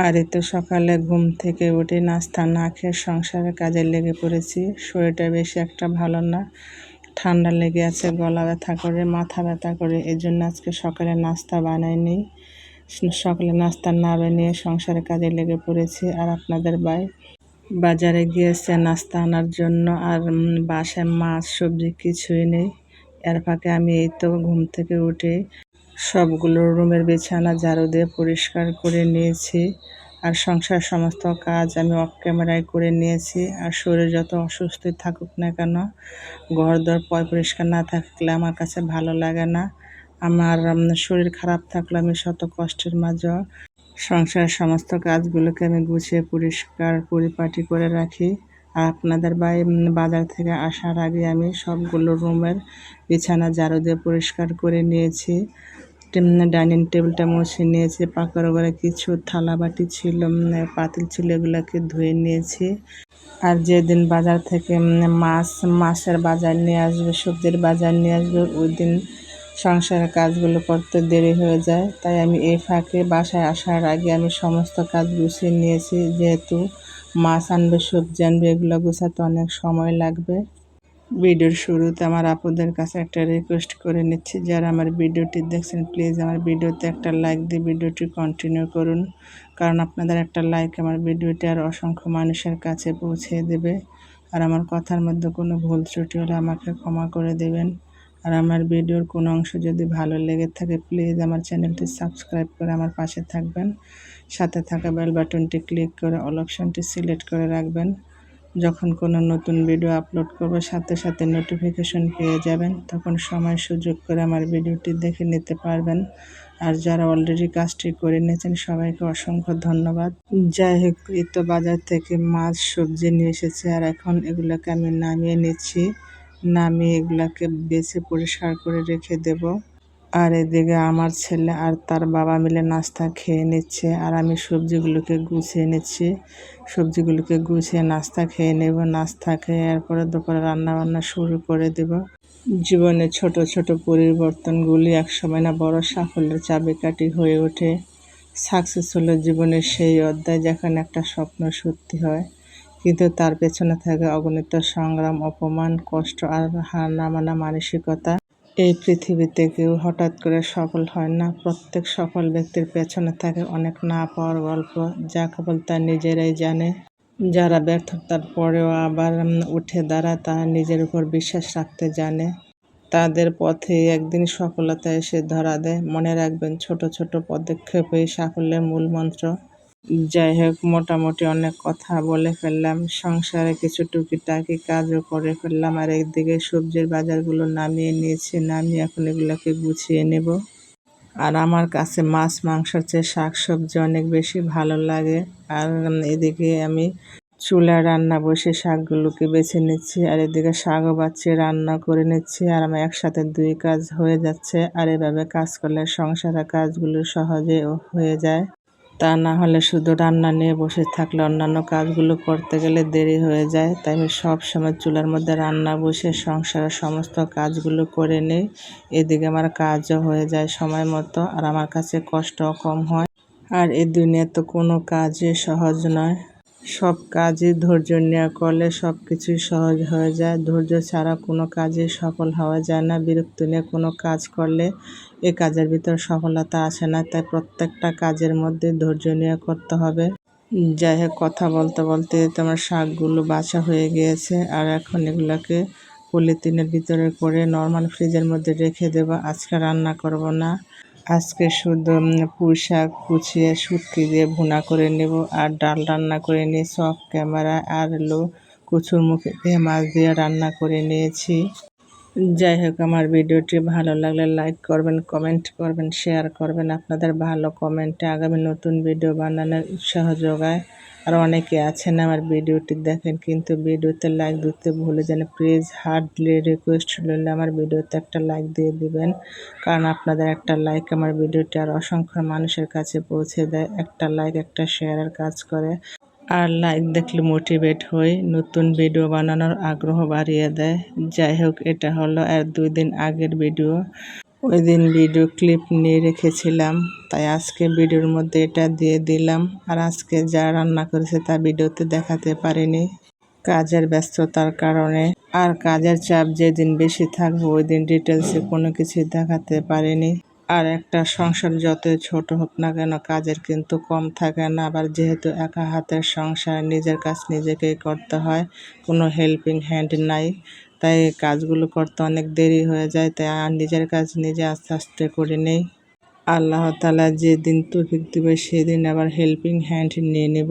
আর তো সকালে ঘুম থেকে উঠে নাস্তা না খেয়ে সংসারের কাজে লেগে পড়েছি। শরীরটা বেশি একটা ভালো না। ঠান্ডা লেগে আছে, গলা ব্যথা করে, মাথা ব্যথা করে। এই জন্য আজকে সকালে নাস্তা বানাইনি। সকালে নাস্তা না বানিয়ে সংসারের কাজে লেগে পড়েছি। আর আপনাদের ভাই? বাজারে গিয়েছে নাস্তা আনার জন্য। আর বাসায় মাছ, সবজি কিছুই নেই। এর ফাঁকে আমি এই তো ঘুম থেকে উঠে সবগুলো রুমের বিছানা ঝাড়ু দিয়ে পরিষ্কার করে নিয়েছি। আর সংসার সমস্ত কাজ আমি অফ ক্যামেরায় করে নিয়েছি। আর শরীর যত অসুস্থ থাকুক না কেন ঘর দর পয় পরিষ্কার না থাকলে আমার কাছে ভালো লাগে না। আমার শরীর খারাপ থাকলে আমি শত কষ্টের মাঝেও সংসারের সমস্ত কাজগুলোকে আমি গুছিয়ে পরিষ্কার পরিপাটি করে রাখি। আর আপনাদের বাজার থেকে আসার আগে আমি সবগুলো রুমের বিছানা ঝাড়ু দিয়ে পরিষ্কার করে নিয়েছি। ডাইনিং টেবিলটা মুছে নিয়েছি, পাকার ঘরে কিছু থালা বাটি ছিল পাতিল ছিল, এগুলোকে ধুয়ে নিয়েছি। আর যেদিন বাজার থেকে মাছ, মাছের বাজার নিয়ে আসবে, সবজির বাজার নিয়ে আসবে ওই দিন সংসারের কাজগুলো করতে দেরি হয়ে যায়। তাই আমি এই ফাঁকে বাসায় আসার আগে আমি সমস্ত কাজ গুছিয়ে নিয়েছি। যেহেতু মাছ আনবে, সবজি আনবে, এগুলো গুছাতে অনেক সময় লাগবে। ভিডিওর শুরুতে আমার আপুদের কাছে একটা রিকোয়েস্ট করে নিচ্ছি। যারা আমার ভিডিওটি দেখছেন প্লিজ আমার ভিডিওতে একটা লাইক দিয়ে ভিডিওটি কন্টিনিউ করুন। কারণ আপনাদের একটা লাইক আমার ভিডিওটি আর অসংখ্য মানুষের কাছে পৌঁছে দেবে। আর আমার কথার মধ্যে কোনো ভুল ত্রুটি হলে আমাকে ক্ষমা করে দেবেন। আর আমার ভিডিওর কোনো অংশ যদি ভালো লেগে থাকে প্লিজ আমার চ্যানেলটি সাবস্ক্রাইব করে আমার পাশে থাকবেন। সাথে থাকা বেল বাটনটি ক্লিক করে অল অপশনটি সিলেক্ট করে রাখবেন। যখন কোনো নতুন ভিডিও আপলোড করব, সাথে সাথে নোটিফিকেশন পেয়ে যাবেন, তখন সময় সুযোগ করে আমার ভিডিওটি দেখে নিতে পারবেন। আর যারা অলরেডি কাজটি করে নিয়েছেন, সবাইকে অসংখ্য ধন্যবাদ। যাই হোক, এই তো বাজার থেকে মাছ, সবজি নিয়ে এসেছে, আর এখন এগুলোকে আমি নামিয়ে নিচ্ছি। নামিয়ে এগুলোকে বেছে পরিষ্কার করে রেখে দেব। আর এদিকে আমার ছেলে আর তার বাবা মিলে নাস্তা খেয়ে নিচ্ছে আর আমি সবজিগুলোকে গুছিয়ে নিচ্ছি। সবজিগুলোকে গুছিয়ে নাস্তা খেয়ে নেব, নাস্তা খেয়ে এরপরে দুপুরে রান্না বান্না শুরু করে দেব। জীবনে ছোট ছোট পরিবর্তনগুলি একসময় না বড় সাফল্যের চাবিকাঠি হয়ে ওঠে। সাকসেস হলো জীবনের সেই অধ্যায় যেখানে একটা স্বপ্ন সত্যি হয়, কিন্তু তার পেছনে থাকে অগণিত সংগ্রাম, অপমান, কষ্ট আর হার না মানা মানসিকতা। এই পৃথিবীতে কেউ হঠাৎ করে সফল হয় না। প্রত্যেক সফল ব্যক্তির পেছনে থাকে অনেক না পাওয়ার গল্প। যা কেবল তার নিজেরাই জানে। যারা ব্যর্থতার পরেও আবার উঠে দাঁড়ায় তারা নিজের উপর বিশ্বাস রাখতে জানে। তাদের পথে একদিন সফলতা এসে ধরা দেয়। মনে রাখবেন, ছোট ছোট পদক্ষেপই সাফল্যের মূল মন্ত্র। যাই হোক, মোটামুটি অনেক কথা বলে ফেললাম। সংসারে কিছু টুকিটাকি কাজও করে ফেললাম। আর একদিকে সবজির বাজারগুলো নামিয়ে নিয়েছি, নামিয়ে এখন এগুলোকে গুছিয়ে নেব। আর আমার কাছে মাছ, মাংসের চেয়ে শাক সবজি অনেক বেশি ভালো লাগে। আর এদিকে আমি চুলা রান্না বসে শাকগুলোকে বেছে নিচ্ছি, আর এদিকে শাকও বাচ্চি রান্না করে নিচ্ছি, আর আমার একসাথে দুই কাজ হয়ে যাচ্ছে। আর এভাবে কাজ করলে সংসারের কাজগুলো সহজে হয়ে যায়। তা না হলে শুধু রান্না নিয়ে বসে থাকলে অন্যান্য কাজগুলো করতে গেলে দেরি হয়ে যায়। তাই আমি সব সময় চুলার মধ্যে রান্না বসে সংসারের সমস্ত কাজগুলো করে নিই। এদিকে আমার কাজও হয়ে যায় সময় মতো আর আমার কাছে কষ্টও কম হয়। আর এই দুনিয়া তো কোনো কাজই সহজ নয়। সব কাজই ধৈর্য নেওয়া করলে সব কিছুই সহজ হয়ে যায়। ধৈর্য ছাড়া কোনো কাজে সফল হওয়া যায় না। বিরক্ত নিয়ে কোনো কাজ করলে এ কাজের ভিতর সফলতা আসে না। তাই প্রত্যেকটা কাজের মধ্যে ধৈর্য নিয়ে করতে হবে। যাই হোক, কথা বলতে বলতে তোমার শাকগুলো বাছা হয়ে গিয়েছে আর এখন এগুলোকে পলিথিনের ভিতরে করে নর্মাল ফ্রিজের মধ্যে রেখে দেবো। আজকে রান্না করব না। আজকে শুধু পুঁই শাক কুচিয়ে শুটকি দিয়ে ভুনা করে নেব আর ডাল রান্না করে নিয়ে সব ক্যামেরা আর লো কচুর মুখে দিয়ে মাছ দিয়ে রান্না করে নিয়েছি। যাই হোক, আমার ভিডিওটি ভালো লাগলে লাইক করবেন, কমেন্ট করবেন, শেয়ার করবেন। আপনাদের ভালো কমেন্টে আগামী নতুন ভিডিও বানানোর উৎসাহ যোগায়। আর অনেকে আছেন আমার ভিডিওটি দেখেন, কিন্তু ভিডিওতে লাইক দিতে ভুলে যান। প্লিজ হার্ডলি রিকোয়েস্ট রইল আমার ভিডিওতে একটা লাইক দিয়ে দিবেন, কারণ আপনাদের একটা লাইক আমার ভিডিওটি আর অসংখ্য মানুষের কাছে পৌঁছে দেয়। একটা লাইক একটা শেয়ারের কাজ করে। আর লাইক দেখলে মোটিভেট হই, নতুন ভিডিও বানানোর আগ্রহ বাড়িয়ে দেয়। যাই হোক, এটা হলো আর দুই দিন আগের ভিডিও। ওই দিন ভিডিও ক্লিপ নিয়ে রেখেছিলাম, তাই আজকে ভিডিওর মধ্যে এটা দিয়ে দিলাম। আর আজকে যা রান্না করেছে তা ভিডিওতে দেখাতে পারিনি। কাজের ব্যস্ততার কারণে আর কাজের চাপ যেদিন বেশি থাকবে, ওই দিন ডিটেলসে কোনো কিছু দেখাতে পারিনি। আর একটা সংসার যতই ছোট হোক না কেন, কাজের কিন্তু কম থাকে না। আবার যেহেতু একা হাতের সংসার, নিজের কাজ নিজেকেই করতে হয়, কোনো হেল্পিং হ্যান্ড নাই। তাই কাজগুলো করতে অনেক দেরি হয়ে যায়, তাই আর নিজের কাজ নিজে আস্তে আস্তে করে নেই। আল্লাহ তালা যেদিন তৌফিক দিবে, সেদিন আবার হেল্পিং হ্যান্ড নিয়ে নেব।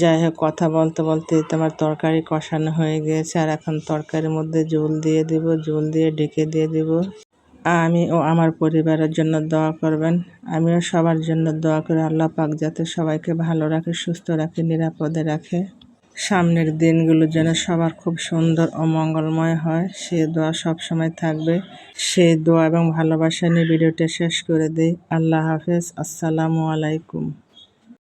যাই হোক, কথা বলতে বলতে তোমার তরকারি কষানো হয়ে গিয়েছে, আর এখন তরকারির মধ্যে জল দিয়ে দিব, জল দিয়ে ঢেকে দিয়ে দিব। আমি ও আমার পরিবারের জন্য দোয়া করবেন। আমিও সবার জন্য দোয়া করি, আল্লাহ পাক যাতে সবাইকে ভালো রাখে, সুস্থ রাখে, নিরাপদে রাখে। সামনের দিনগুলো যেন সবার খুব সুন্দর ও মঙ্গলময় হয়। সে দোয়া সবসময় থাকবে। সে দোয়া এবং ভালোবাসা নিয়ে ভিডিওটা শেষ করে দেই। আল্লাহ হাফেজ। আসসালামু আলাইকুম।